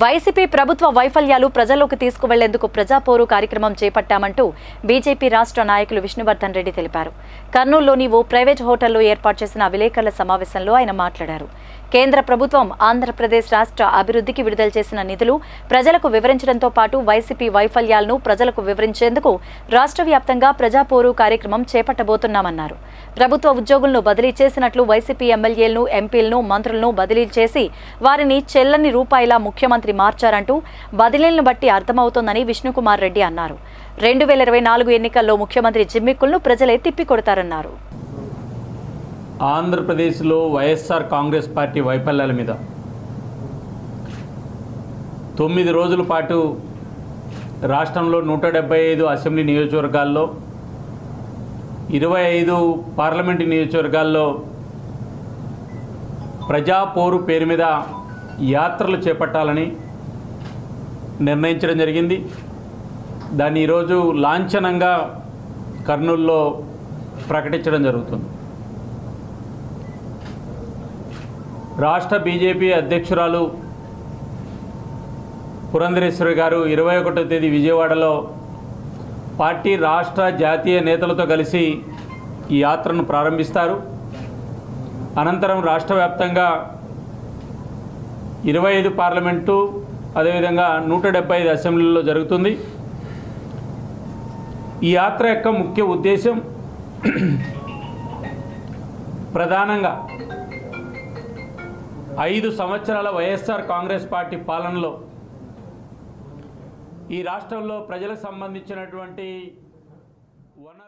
YCP ప్రభుత్వ వైఫల్యాలు ప్రజల్లోకి తీసుకువెళ్ళేందుకు ప్రజాపోరు కార్యక్రమం చేపట్టామంటూ బీజేపీ రాష్ట్ర నాయకులు విష్ణువర్ధన్ రెడ్డి తెలిపారు. కర్నూలులోని ఓ ప్రైవేట్ హోటల్లో ఏర్పాటు చేసిన విలేకరుల సమావేశంలో ఆయన మాట్లాడారు. కేంద్ర ప్రభుత్వం ఆంధ్రప్రదేశ్ రాష్ట్ర అభివృద్ధికి విడుదల చేసిన నిధులు ప్రజలకు వివరించడంతో పాటు వైసీపీ వైఫల్యాలను ప్రజలకు వివరించేందుకు రాష్ట్ర వ్యాప్తంగా ప్రజాపోరు కార్యక్రమం చేపట్టబోతున్నామన్నారు. ప్రభుత్వ ఉద్యోగులను బదిలీ చేసినట్లు వైసీపీ ఎమ్మెల్యేలను ఎంపీలను మంత్రులను బదిలీ చేసి వారిని చెల్లని రూపాయల ముఖ్యమంత్రి మార్చారంటూ బదిలీలను బట్టి అర్థమవుతోందని విష్ణుకుమార్ రెడ్డి అన్నారు. రెండు వేల ఇరవై నాలుగు ఎన్నికల్లో ముఖ్యమంత్రి జిమ్మిక్కులను ప్రజలే తిప్పికొడతారన్నారు. ఆంధ్రప్రదేశ్లో వైఎస్ఆర్ కాంగ్రెస్ పార్టీ వైఫల్యాల మీద. తొమ్మిది రోజుల పాటు రాష్ట్రంలో నూట డెబ్బై ఐదు అసెంబ్లీ నియోజకవర్గాల్లో ఇరవై ఐదు పార్లమెంటు నియోజకవర్గాల్లో ప్రజాపోరు పేరు మీద యాత్రలు చేపట్టాలని నిర్ణయించడం జరిగింది. దాన్ని ఈరోజు లాంఛనంగా కర్నూల్లో ప్రకటించడం జరుగుతుంది. రాష్ట్ర బీజేపీ అధ్యక్షురాలు పురంధరేశ్వరి గారు ఇరవై ఒకటో తేదీ విజయవాడలో పార్టీ రాష్ట్ర జాతీయ నేతలతో కలిసి ఈ యాత్రను ప్రారంభిస్తారు. అనంతరం రాష్ట్ర వ్యాప్తంగా ఇరవై ఐదు పార్లమెంటు అదేవిధంగా నూట డెబ్బై ఐదు అసెంబ్లీలో జరుగుతుంది. ఈ యాత్ర యొక్క ముఖ్య ఉద్దేశం ప్రధానంగా ఐదు సంవత్సరాల వైఎస్ఆర్ కాంగ్రెస్ పార్టీ పాలనలో ఈ రాష్ట్రంలో ప్రజలకు సంబంధించినటువంటి వనరులు